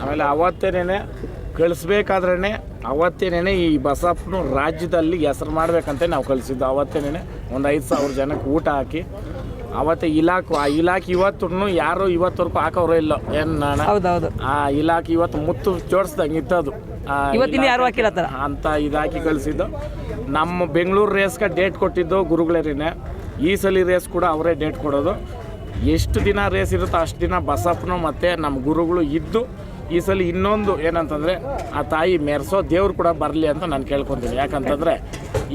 ಆಮೇಲೆ ಅವತ್ತೇನೆ ಕಳಿಸ್ಬೇಕಾದ್ರೇ ಅವತ್ತೇನೆ ಈ ಬಸಪ್ಪನು ರಾಜ್ಯದಲ್ಲಿ ಹೆಸರು ಮಾಡಬೇಕಂತ ನಾವು ಕಳಿಸಿದ್ದು. ಅವತ್ತೇನೆ ಒಂದು ಐದು ಸಾವಿರ ಜನಕ್ಕೆ ಊಟ ಹಾಕಿ ಅವತ್ತೇ ಇಲಾಖೆ ಆ ಇಲಾಖೆ ಇವತ್ತು ಯಾರು ಇವತ್ತವರೆಗೂ ಹಾಕೋರು ಇಲ್ಲ. ಏನು ನಾನು ಹೌದೌದು. ಆ ಇಲಾಖೆ ಇವತ್ತು ಮುತ್ತು ಜೋಡಿಸ್ದಂಗೆ ಇತ್ತದು ಇವತ್ತಿನ ಯಾರು ಹಾಕಿಲ್ಲ ಅಂತ ಇದಾಕಿ ಕಳಿಸಿದ್ದು. ನಮ್ಮ ಬೆಂಗಳೂರು ರೇಸ್ಗೆ ಡೇಟ್ ಕೊಟ್ಟಿದ್ದು ಗುರುಗಳೇರಿನೇ. ಈ ಸಲ ರೇಸ್ ಕೂಡ ಅವರೇ ಡೇಟ್ ಕೊಡೋದು. ಎಷ್ಟು ದಿನ ರೇಸ್ ಇರುತ್ತೋ ಅಷ್ಟು ದಿನ ಬಸಪ್ಪನು ಮತ್ತು ನಮ್ಮ ಗುರುಗಳು ಇದ್ದು ಈ ಸಲ ಇನ್ನೊಂದು ಏನಂತಂದರೆ ಆ ತಾಯಿ ಮೆರೆಸೋ ದೇವ್ರು ಕೂಡ ಬರಲಿ ಅಂತ ನಾನು ಕೇಳ್ಕೊತೀನಿ. ಯಾಕಂತಂದರೆ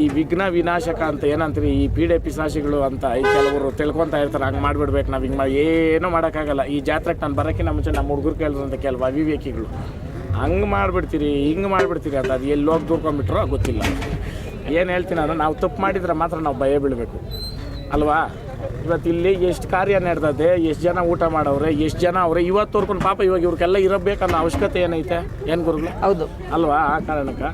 ಈ ವಿಘ್ನ ವಿನಾಶಕ ಅಂತ ಏನಂತೀರಿ, ಈ ಪೀಡೆ ಪಿಸಾಸಿಗಳು ಅಂತ ಈ ಕೆಲವರು ತಿಳ್ಕೊತಾ ಇರ್ತಾರೆ, ಹಂಗೆ ಮಾಡಿಬಿಡ್ಬೇಕು ನಾವು ಹಿಂಗೆ ಮಾಡಿ ಏನೂ ಮಾಡೋಕ್ಕಾಗಲ್ಲ. ಈ ಜಾತ್ರೆಗೆ ನಾನು ಬರೋಕ್ಕಿಂತ ಮುಂಚೆ ನಮ್ಮ ಹುಡುಗರು ಅಂತ ಕೆಲವು ಅವಿವೇಕಿಗಳು. ಹಂಗೆ ಮಾಡಿಬಿಡ್ತೀರಿ, ಹಿಂಗೆ ಮಾಡಿಬಿಡ್ತೀರಿ ಅಂತ ಅದು ಎಲ್ಲಿ ಹೋಗಿ ದೂರ್ಕೊಂಡ್ಬಿಟ್ರೋ ಗೊತ್ತಿಲ್ಲ. ಏನು ಹೇಳ್ತೀನಿ ಅಂದ್ರೆ ನಾವು ತಪ್ಪು ಮಾಡಿದರೆ ಮಾತ್ರ ನಾವು ಭಯ ಬೀಳಬೇಕು. ಅಲ್ವಾ? ಇವತ್ತು ಇಲ್ಲಿ ಎಷ್ಟು ಕಾರ್ಯ ನಡೆದದೆ ಎಷ್ಟು ಜನ ಊಟ ಮಾಡವ್ರೆ ಎಷ್ಟು ಜನ ಅವ್ರೆ ತೋರ್ಕೊಂಡು ಪಾಪ ಇವಾಗ ಇವ್ರಿಗೆಲ್ಲ ಇರಬೇಕನ್ನೋ ಅವಶ್ಯಕತೆ ಏನೈತೆ? ಏನು ಗುರುಗಳು? ಹೌದು. ಅಲ್ವಾ? ಆ ಕಾರಣಕ್ಕೆ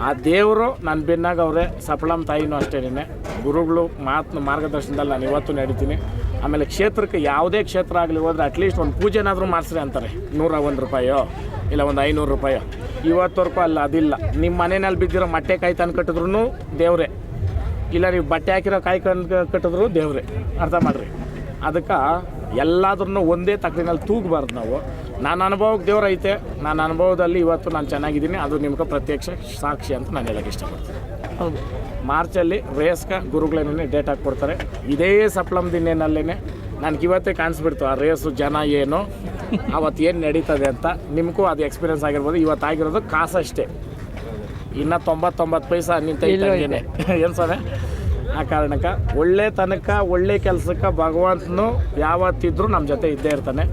ಆ ದೇವರು ನನ್ನ ಬೆನ್ನಾಗ ಅವರೇ ಸಫಲಂ ತಾಯಿನೂ ಅಷ್ಟೇನೆ ಗುರುಗಳು ಮಾತು ಮಾರ್ಗದರ್ಶನದಲ್ಲಿ ನಾನು ಇವತ್ತು ನಡೀತೀನಿ. ಆಮೇಲೆ ಕ್ಷೇತ್ರಕ್ಕೆ ಯಾವುದೇ ಕ್ಷೇತ್ರ ಆಗಲಿ ಹೋದ್ರೆ ಅಟ್ಲೀಸ್ಟ್ ಒಂದು ಪೂಜೆನಾದರೂ ಮಾಡಿಸ್ರಿ ಅಂತಾರೆ. ನೂರ ಒಂದು ರೂಪಾಯೋ ಇಲ್ಲ ಒಂದು ಐನೂರು ರೂಪಾಯೋ. ಇವತ್ತವರೆಗೂ ಅಲ್ಲ ಅದಿಲ್ಲ. ನಿಮ್ಮ ಮನೆಯಲ್ಲಿ ಬಿದ್ದಿರೋ ಮಟ್ಟೆ ಕಾಯಿ ತಂದು ಕಟ್ಟಿದ್ರು ದೇವರೇ. ಇಲ್ಲ ನೀವು ಬಟ್ಟೆ ಹಾಕಿರೋ ಕಾಯಿ ಕಣ್ಣು ಕಟ್ಟಿದ್ರು ದೇವರೇ ಅರ್ಥ ಮಾಡಿರಿ. ಅದಕ್ಕೆ ಎಲ್ಲಾದ್ರೂ ಒಂದೇ ತಕ್ಕಡಿನಲ್ಲಿ ತೂಗಬಾರ್ದು ನಾವು. ನನ್ನ ಅನುಭವಕ್ಕೆ ದೇವರೈತೆ ಐತೆ ನನ್ನ ಅನುಭವದಲ್ಲಿ ಇವತ್ತು ನಾನು ಚೆನ್ನಾಗಿದ್ದೀನಿ ಅದು ನಿಮ್ಗೆ ಪ್ರತ್ಯಕ್ಷ ಸಾಕ್ಷಿ ಅಂತ ನಾನು ಹೇಳೋಕ್ಕೆ ಇಷ್ಟಪಡ್ತೀನಿ. ಹೌದು. ಮಾರ್ಚಲ್ಲಿ ರೇಸ್ಗೆ ಗುರುಗಳೇನೇ ಡೇಟ್ ಹಾಕ್ಕೊಡ್ತಾರೆ. ಇದೇ ಸಪ್ಲಮ್ ದಿನೇನಲ್ಲೇ ನನಗೆ ಇವತ್ತೇ ಕಾಣಿಸ್ಬಿಡ್ತು ಆ ರೇಸು ಜನ ಏನು ಅವತ್ತು ಏನು ನಡೀತದೆ ಅಂತ. ನಿಮಗೂ ಅದು ಎಕ್ಸ್ಪೀರಿಯನ್ಸ್ ಆಗಿರ್ಬೋದು ಇವತ್ತು ಆಗಿರೋದು ಕಾಸಷ್ಟೇ. ಇನ್ನು ತೊಂಬತ್ತೊಂಬತ್ತು ಪೈಸಾ ನಿಂತೈತೇನೆ ಏನು ಸರ್ ಆ ಕಾರಣಕ್ಕೆ ಒಳ್ಳೆ ತನಕ ಒಳ್ಳೆ ಕೆಲಸಕ್ಕೆ ಭಗವಂತನು ಯಾವತ್ತಿದ್ರೂ ನಮ್ಮ ಜೊತೆ ಇದ್ದೇ ಇರ್ತಾನೆ.